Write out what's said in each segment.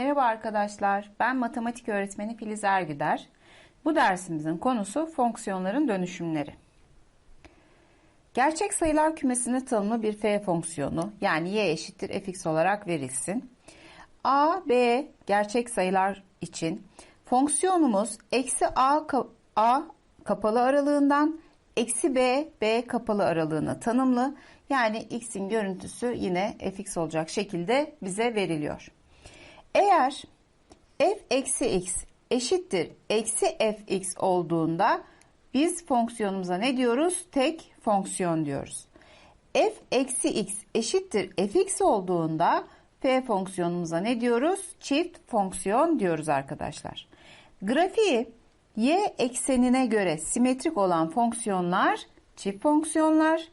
Merhaba arkadaşlar, ben matematik öğretmeni Filiz Ergüder. Bu dersimizin konusu fonksiyonların dönüşümleri. Gerçek sayılar kümesine tanımlı bir f fonksiyonu yani y eşittir fx olarak verilsin. a, b gerçek sayılar için fonksiyonumuz eksi a, a kapalı aralığından eksi b, b kapalı aralığını tanımlı. Yani x'in görüntüsü yine fx olacak şekilde bize veriliyor. Eğer f eksi x eşittir eksi fx olduğunda biz fonksiyonumuza ne diyoruz? Tek fonksiyon diyoruz. f eksi x eşittir fx olduğunda f fonksiyonumuza ne diyoruz? Çift fonksiyon diyoruz arkadaşlar. Grafiği y eksenine göre simetrik olan fonksiyonlar çift fonksiyonlar,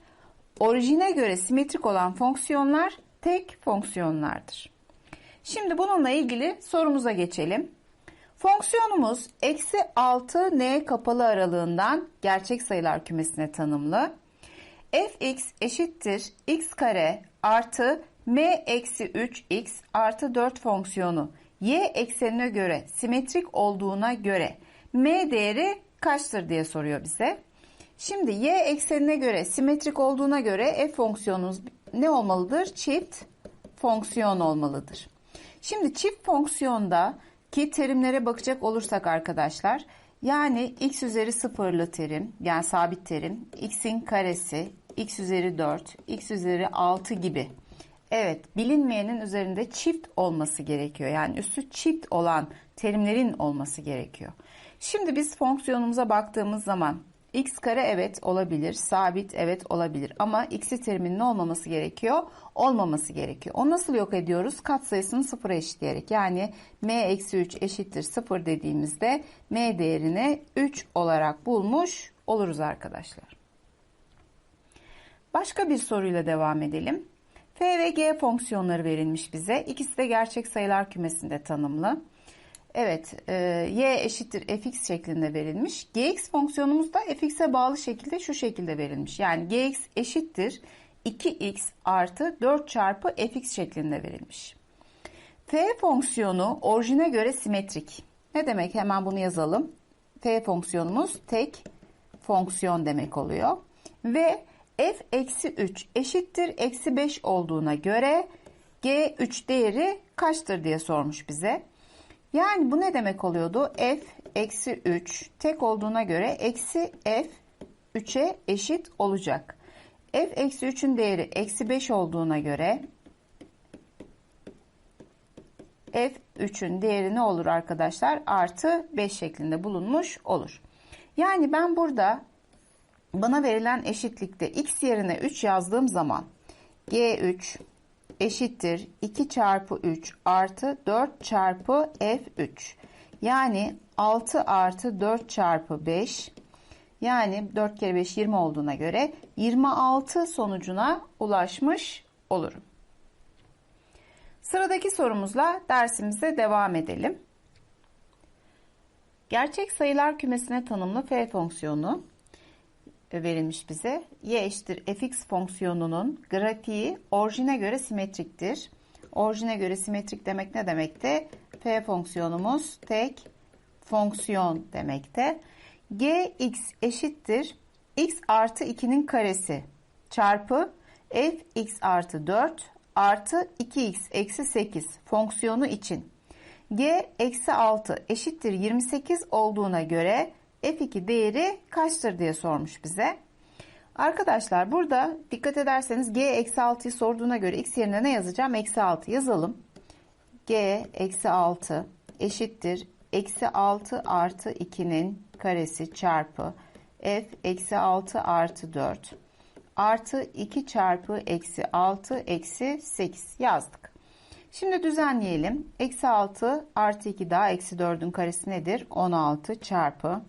orijine göre simetrik olan fonksiyonlar tek fonksiyonlardır. Şimdi bununla ilgili sorumuza geçelim. Fonksiyonumuz eksi 6 n kapalı aralığından gerçek sayılar kümesine tanımlı. fx eşittir x kare artı m eksi 3x artı 4 fonksiyonu y eksenine göre simetrik olduğuna göre m değeri kaçtır diye soruyor bize. Şimdi y eksenine göre simetrik olduğuna göre f fonksiyonumuz ne olmalıdır? Çift fonksiyon olmalıdır. Şimdi çift fonksiyonda ki terimlere bakacak olursak arkadaşlar yani x üzeri sıfırlı terim yani sabit terim x'in karesi x üzeri 4 x üzeri 6 gibi evet bilinmeyenin üzerinde çift olması gerekiyor yani üstü çift olan terimlerin olması gerekiyor. Şimdi biz fonksiyonumuza baktığımız zaman x kare evet olabilir, sabit evet olabilir ama x'i teriminin olmaması gerekiyor, olmaması gerekiyor. Onu nasıl yok ediyoruz? Kat sayısını sıfıra eşitleyerek yani m eksi 3 eşittir 0 dediğimizde m değerini 3 olarak bulmuş oluruz arkadaşlar. Başka bir soruyla devam edelim. f ve g fonksiyonları verilmiş bize. İkisi de gerçek sayılar kümesinde tanımlı. Evet, e, y eşittir fx şeklinde verilmiş. gx fonksiyonumuz da fx'e bağlı şekilde şu şekilde verilmiş. Yani gx eşittir 2x artı 4 çarpı fx şeklinde verilmiş. f fonksiyonu orijine göre simetrik. Ne demek? Hemen bunu yazalım. f fonksiyonumuz tek fonksiyon demek oluyor. Ve f eksi 3 eşittir eksi 5 olduğuna göre g3 değeri kaçtır diye sormuş bize. Yani bu ne demek oluyordu? f eksi 3 tek olduğuna göre eksi f 3'e eşit olacak. f eksi 3'ün değeri eksi 5 olduğuna göre f 3'ün değeri ne olur arkadaşlar? Artı 5 şeklinde bulunmuş olur. Yani ben burada bana verilen eşitlikte x yerine 3 yazdığım zaman g3 eşittir 2 çarpı 3 artı 4 çarpı f3. Yani 6 artı 4 çarpı 5 yani 4 kere 5 20 olduğuna göre 26 sonucuna ulaşmış olurum. Sıradaki sorumuzla dersimize devam edelim. Gerçek sayılar kümesine tanımlı f fonksiyonu verilmiş bize. y eşittir fx fonksiyonunun grafiği orijine göre simetriktir. Orijine göre simetrik demek ne demekte? f fonksiyonumuz tek fonksiyon demekte. gx eşittir x artı 2'nin karesi çarpı fx artı 4 artı 2x eksi 8 fonksiyonu için g eksi 6 eşittir 28 olduğuna göre F2 değeri kaçtır diye sormuş bize. Arkadaşlar burada dikkat ederseniz G eksi 6'yı sorduğuna göre X yerine ne yazacağım? Eksi 6 yazalım. G eksi 6 eşittir. Eksi 6 artı 2'nin karesi çarpı F eksi 6 artı 4 artı 2 çarpı eksi 6 eksi 8 yazdık. Şimdi düzenleyelim. Eksi 6 artı 2 daha eksi 4'ün karesi nedir? 16 çarpı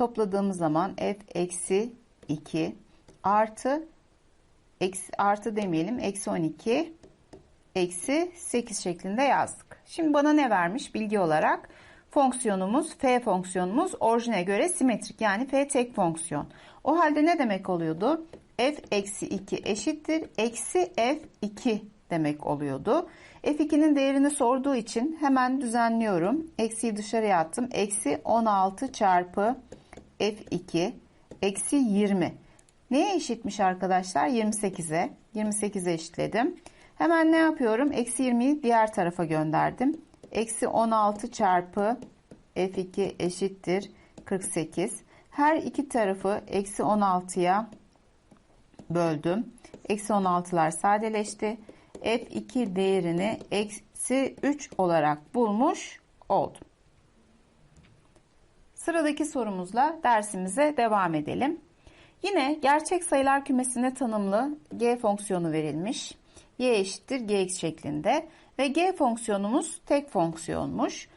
Topladığımız zaman f eksi 2 artı eksi, artı demeyelim eksi 12 eksi 8 şeklinde yazdık. Şimdi bana ne vermiş bilgi olarak? Fonksiyonumuz f fonksiyonumuz orijine göre simetrik yani f tek fonksiyon. O halde ne demek oluyordu? f eksi 2 eşittir eksi f 2 demek oluyordu. F2'nin değerini sorduğu için hemen düzenliyorum. Eksiyi dışarıya attım. Eksi 16 çarpı F2 eksi 20. Neye eşitmiş arkadaşlar? 28'e. 28'e eşitledim. Hemen ne yapıyorum? Eksi 20'yi diğer tarafa gönderdim. Eksi 16 çarpı F2 eşittir 48. Her iki tarafı eksi 16'ya böldüm. Eksi 16'lar sadeleşti. F2 değerini eksi 3 olarak bulmuş oldum. Sıradaki sorumuzla dersimize devam edelim. Yine gerçek sayılar kümesine tanımlı g fonksiyonu verilmiş. y eşittir gx şeklinde ve g fonksiyonumuz tek fonksiyonmuş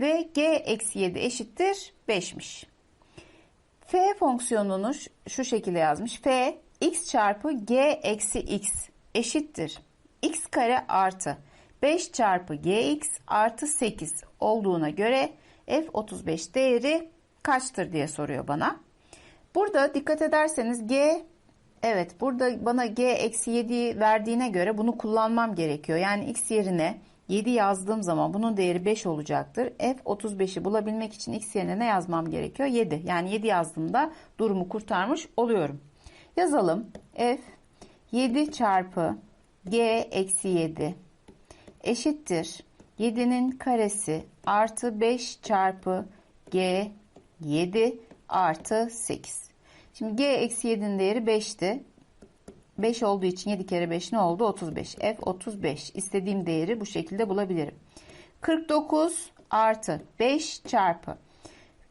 ve g eksi 7 eşittir 5'miş. f fonksiyonunu şu şekilde yazmış. f x çarpı g eksi x eşittir x kare artı 5 çarpı gx artı 8 olduğuna göre f35 değeri kaçtır diye soruyor bana. Burada dikkat ederseniz g evet burada bana g eksi 7 verdiğine göre bunu kullanmam gerekiyor. Yani x yerine 7 yazdığım zaman bunun değeri 5 olacaktır. F35'i bulabilmek için x yerine ne yazmam gerekiyor? 7. Yani 7 yazdığımda durumu kurtarmış oluyorum. Yazalım. F 7 çarpı g eksi 7 eşittir. 7'nin karesi artı 5 çarpı g 7 artı 8. Şimdi g eksi 7'nin değeri 5'ti. 5 olduğu için 7 kere 5 ne oldu? 35. F 35. İstediğim değeri bu şekilde bulabilirim. 49 artı 5 çarpı.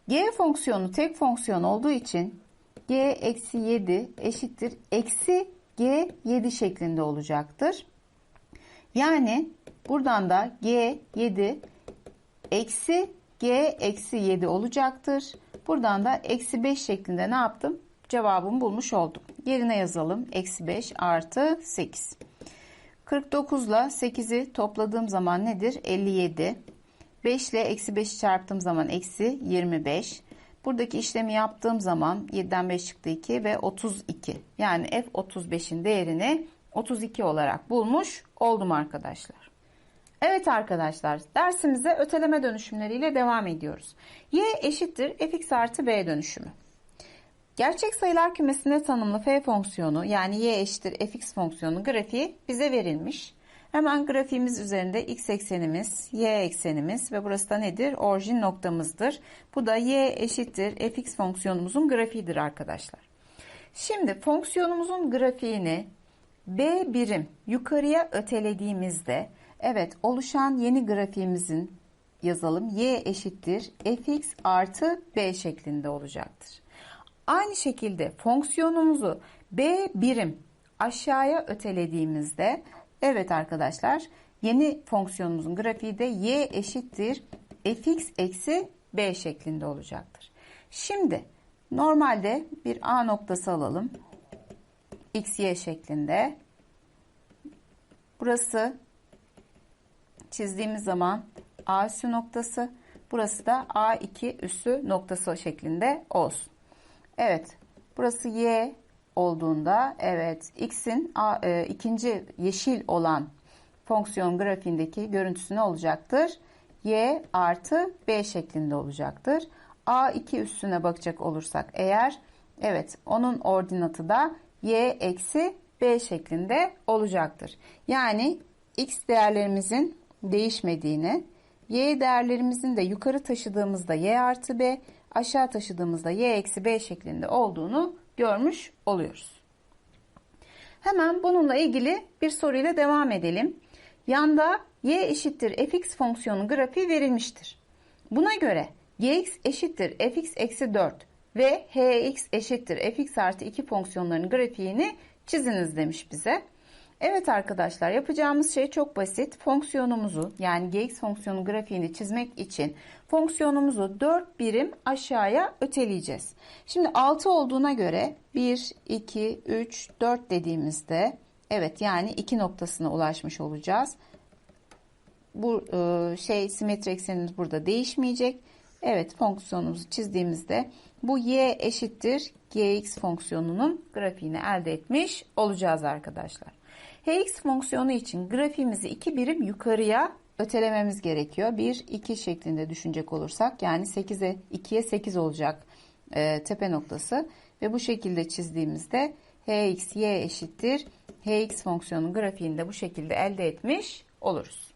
G fonksiyonu tek fonksiyon olduğu için G eksi 7 eşittir. Eksi G 7 şeklinde olacaktır. Yani buradan da G 7 eksi G eksi 7 olacaktır. Buradan da eksi 5 şeklinde ne yaptım? Cevabımı bulmuş oldum. Yerine yazalım. Eksi 5 artı 8. 49 ile 8'i topladığım zaman nedir? 57. 5 ile eksi 5'i çarptığım zaman eksi 25. Buradaki işlemi yaptığım zaman 7'den 5 çıktı 2 ve 32. Yani F35'in değerini 32 olarak bulmuş oldum arkadaşlar. Evet arkadaşlar dersimize öteleme dönüşümleriyle devam ediyoruz. Y eşittir fx artı b dönüşümü. Gerçek sayılar kümesinde tanımlı f fonksiyonu yani y eşittir fx fonksiyonu grafiği bize verilmiş. Hemen grafiğimiz üzerinde x eksenimiz, y eksenimiz ve burası da nedir? Orijin noktamızdır. Bu da y eşittir fx fonksiyonumuzun grafiğidir arkadaşlar. Şimdi fonksiyonumuzun grafiğini b birim yukarıya ötelediğimizde evet oluşan yeni grafiğimizin yazalım y eşittir fx artı b şeklinde olacaktır. Aynı şekilde fonksiyonumuzu b birim aşağıya ötelediğimizde evet arkadaşlar yeni fonksiyonumuzun grafiği de y eşittir fx eksi b şeklinde olacaktır. Şimdi normalde bir a noktası alalım. x y şeklinde. Burası çizdiğimiz zaman a üssü noktası. Burası da a2 üssü noktası şeklinde olsun. Evet. Burası y olduğunda evet x'in e, ikinci yeşil olan fonksiyon grafiğindeki görüntüsü ne olacaktır? y artı b şeklinde olacaktır. a2 üstüne bakacak olursak eğer evet onun ordinatı da y eksi b şeklinde olacaktır. Yani x değerlerimizin değişmediğini, y değerlerimizin de yukarı taşıdığımızda y artı b, aşağı taşıdığımızda y eksi b şeklinde olduğunu görmüş oluyoruz. Hemen bununla ilgili bir soruyla devam edelim. Yanda y eşittir fx fonksiyonu grafiği verilmiştir. Buna göre gx eşittir fx eksi 4 ve hx eşittir fx artı 2 fonksiyonlarının grafiğini çiziniz demiş bize. Evet arkadaşlar yapacağımız şey çok basit. Fonksiyonumuzu yani gx fonksiyonu grafiğini çizmek için fonksiyonumuzu 4 birim aşağıya öteleyeceğiz. Şimdi 6 olduğuna göre 1, 2, 3, 4 dediğimizde evet yani 2 noktasına ulaşmış olacağız. Bu e, şey simetri eksenimiz burada değişmeyecek. Evet fonksiyonumuzu çizdiğimizde bu y eşittir gx fonksiyonunun grafiğini elde etmiş olacağız arkadaşlar. Hx fonksiyonu için grafiğimizi iki birim yukarıya ötelememiz gerekiyor. 1, 2 şeklinde düşünecek olursak yani 8'e 2'ye 8 olacak e, tepe noktası ve bu şekilde çizdiğimizde hx y eşittir hx fonksiyonun grafiğini de bu şekilde elde etmiş oluruz.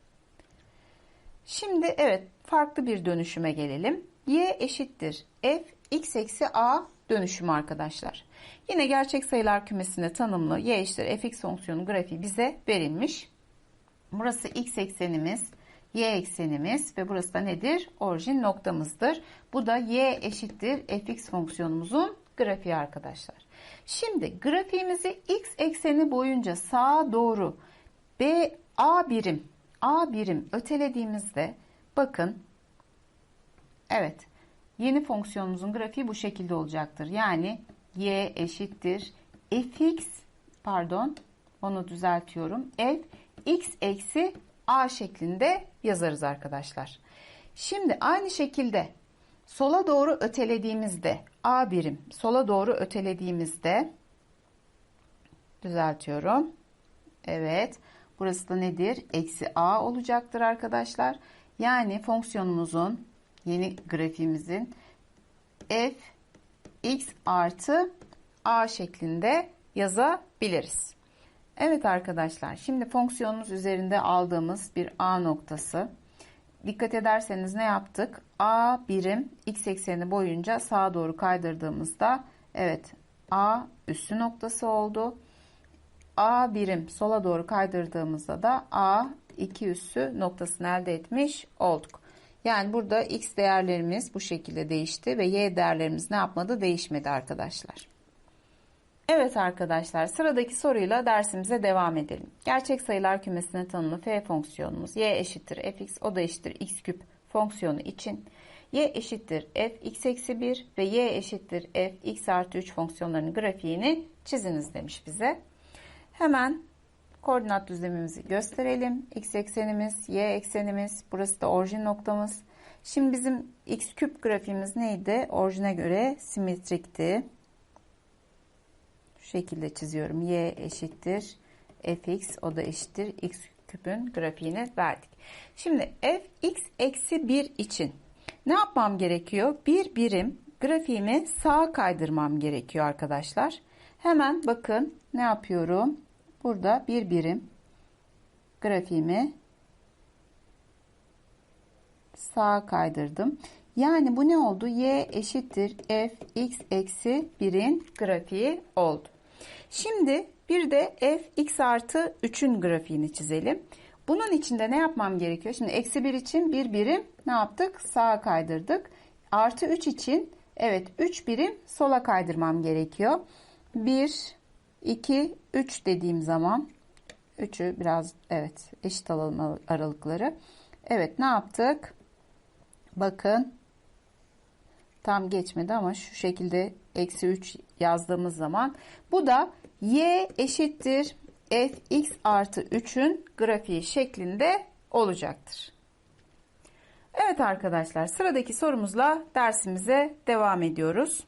Şimdi evet farklı bir dönüşüme gelelim. y eşittir f x eksi a dönüşümü arkadaşlar. Yine gerçek sayılar kümesinde tanımlı y eşittir fx fonksiyonu grafiği bize verilmiş. Burası x eksenimiz, y eksenimiz ve burası da nedir? Orijin noktamızdır. Bu da y eşittir fx fonksiyonumuzun grafiği arkadaşlar. Şimdi grafiğimizi x ekseni boyunca sağa doğru b a birim a birim ötelediğimizde bakın evet yeni fonksiyonumuzun grafiği bu şekilde olacaktır. Yani y eşittir fx pardon onu düzeltiyorum. f x eksi a şeklinde yazarız arkadaşlar. Şimdi aynı şekilde sola doğru ötelediğimizde a birim sola doğru ötelediğimizde düzeltiyorum. Evet. Burası da nedir? Eksi a olacaktır arkadaşlar. Yani fonksiyonumuzun yeni grafiğimizin f x artı a şeklinde yazabiliriz. Evet arkadaşlar şimdi fonksiyonumuz üzerinde aldığımız bir a noktası. Dikkat ederseniz ne yaptık? a birim x ekseni boyunca sağa doğru kaydırdığımızda evet a üssü noktası oldu. a birim sola doğru kaydırdığımızda da a iki üssü noktasını elde etmiş olduk. Yani burada x değerlerimiz bu şekilde değişti ve y değerlerimiz ne yapmadı? Değişmedi arkadaşlar. Evet arkadaşlar sıradaki soruyla dersimize devam edelim. Gerçek sayılar kümesine tanımlı f fonksiyonumuz y eşittir fx o da eşittir x küp fonksiyonu için y eşittir f x eksi 1 ve y eşittir f x artı 3 fonksiyonlarının grafiğini çiziniz demiş bize. Hemen koordinat düzlemimizi gösterelim. X eksenimiz, Y eksenimiz, burası da orijin noktamız. Şimdi bizim X küp grafiğimiz neydi? Orijine göre simetrikti. Şu şekilde çiziyorum. Y eşittir fx o da eşittir x küpün grafiğini verdik. Şimdi fx eksi 1 için ne yapmam gerekiyor? Bir birim grafiğimi sağa kaydırmam gerekiyor arkadaşlar. Hemen bakın ne yapıyorum? Burada bir birim grafiğimi sağa kaydırdım. Yani bu ne oldu? Y eşittir f x eksi 1'in grafiği oldu. Şimdi bir de f x artı 3'ün grafiğini çizelim. Bunun içinde ne yapmam gerekiyor? Şimdi eksi 1 için bir birim ne yaptık? Sağa kaydırdık. Artı 3 için evet 3 birim sola kaydırmam gerekiyor. 1, 2, 3 dediğim zaman 3'ü biraz evet eşit alalım aralıkları. Evet ne yaptık? Bakın tam geçmedi ama şu şekilde eksi 3 yazdığımız zaman bu da y eşittir fx artı 3'ün grafiği şeklinde olacaktır. Evet arkadaşlar sıradaki sorumuzla dersimize devam ediyoruz.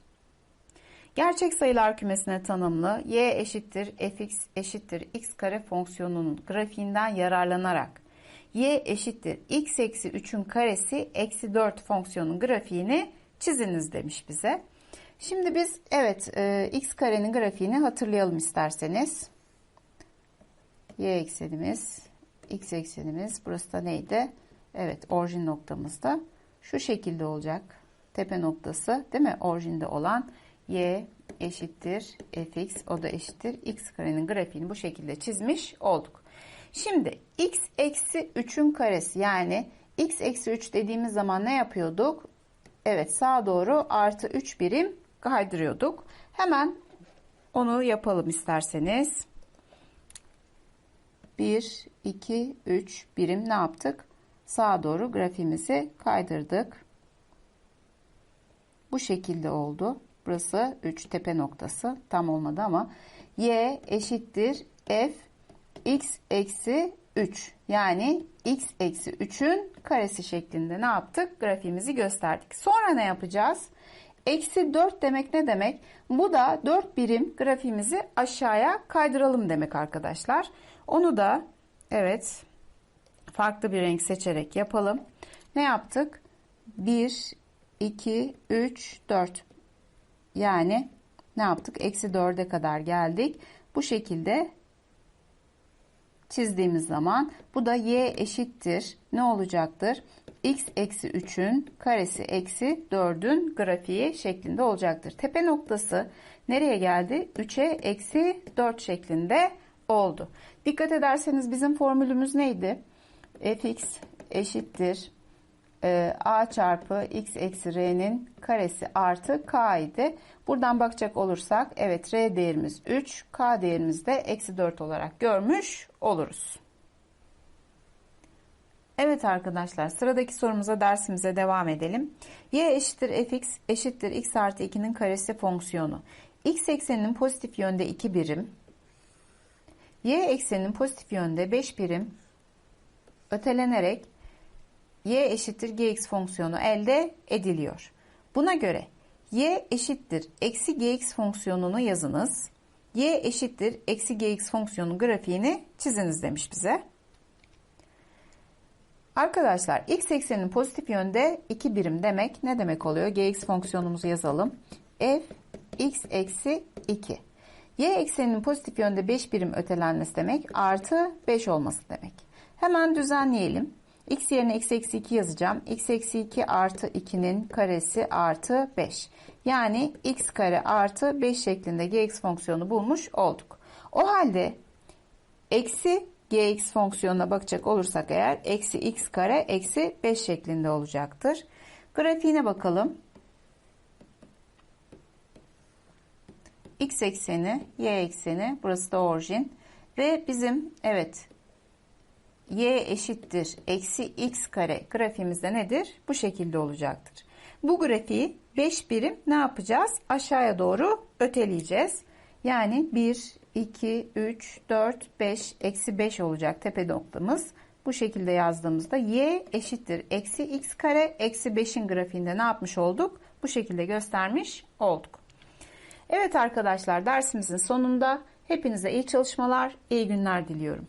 Gerçek sayılar kümesine tanımlı y eşittir fx eşittir x kare fonksiyonunun grafiğinden yararlanarak y eşittir x eksi 3'ün karesi eksi 4 fonksiyonun grafiğini çiziniz demiş bize. Şimdi biz evet e, x karenin grafiğini hatırlayalım isterseniz. Y eksenimiz, x eksenimiz burası da neydi? Evet orijin noktamızda şu şekilde olacak. Tepe noktası değil mi? Orijinde olan y eşittir fx o da eşittir x karenin grafiğini bu şekilde çizmiş olduk. Şimdi x eksi 3'ün karesi yani x eksi 3 dediğimiz zaman ne yapıyorduk? Evet sağa doğru artı 3 birim kaydırıyorduk. Hemen onu yapalım isterseniz. 1, 2, 3 birim ne yaptık? Sağa doğru grafiğimizi kaydırdık. Bu şekilde oldu. Burası 3 tepe noktası. Tam olmadı ama y eşittir f x eksi 3 yani x eksi 3'ün karesi şeklinde ne yaptık? Grafiğimizi gösterdik. Sonra ne yapacağız? Eksi 4 demek ne demek? Bu da 4 birim grafiğimizi aşağıya kaydıralım demek arkadaşlar. Onu da evet farklı bir renk seçerek yapalım. Ne yaptık? 1, 2, 3, 4. Yani ne yaptık? Eksi 4'e kadar geldik. Bu şekilde çizdiğimiz zaman bu da y eşittir. Ne olacaktır? x eksi 3'ün karesi eksi 4'ün grafiği şeklinde olacaktır. Tepe noktası nereye geldi? 3'e eksi 4 şeklinde oldu. Dikkat ederseniz bizim formülümüz neydi? fx eşittir e, a çarpı x eksi r'nin karesi artı k idi. Buradan bakacak olursak evet r değerimiz 3, k değerimiz de eksi 4 olarak görmüş oluruz. Evet arkadaşlar sıradaki sorumuza dersimize devam edelim. y eşittir fx eşittir x artı 2'nin karesi fonksiyonu. x ekseninin pozitif yönde 2 birim, y ekseninin pozitif yönde 5 birim ötelenerek y eşittir gx fonksiyonu elde ediliyor. Buna göre y eşittir eksi gx fonksiyonunu yazınız. y eşittir eksi gx fonksiyonun grafiğini çiziniz demiş bize. Arkadaşlar x eksenin pozitif yönde 2 birim demek ne demek oluyor? gx fonksiyonumuzu yazalım. f x eksi 2. y ekseninin pozitif yönde 5 birim ötelenmesi demek artı 5 olması demek. Hemen düzenleyelim. X yerine x eksi 2 yazacağım. x eksi 2 artı 2'nin karesi artı 5. Yani x kare artı 5 şeklinde gx fonksiyonu bulmuş olduk. O halde eksi gx fonksiyonuna bakacak olursak eğer eksi x kare eksi 5 şeklinde olacaktır. Grafiğine bakalım. x ekseni, y ekseni, burası da orijin ve bizim evet y eşittir eksi x kare grafiğimizde nedir? Bu şekilde olacaktır. Bu grafiği 5 birim ne yapacağız? Aşağıya doğru öteleyeceğiz. Yani 1, 2, 3, 4, 5, eksi 5 olacak tepe noktamız. Bu şekilde yazdığımızda y eşittir eksi x kare eksi 5'in grafiğinde ne yapmış olduk? Bu şekilde göstermiş olduk. Evet arkadaşlar dersimizin sonunda hepinize iyi çalışmalar, iyi günler diliyorum.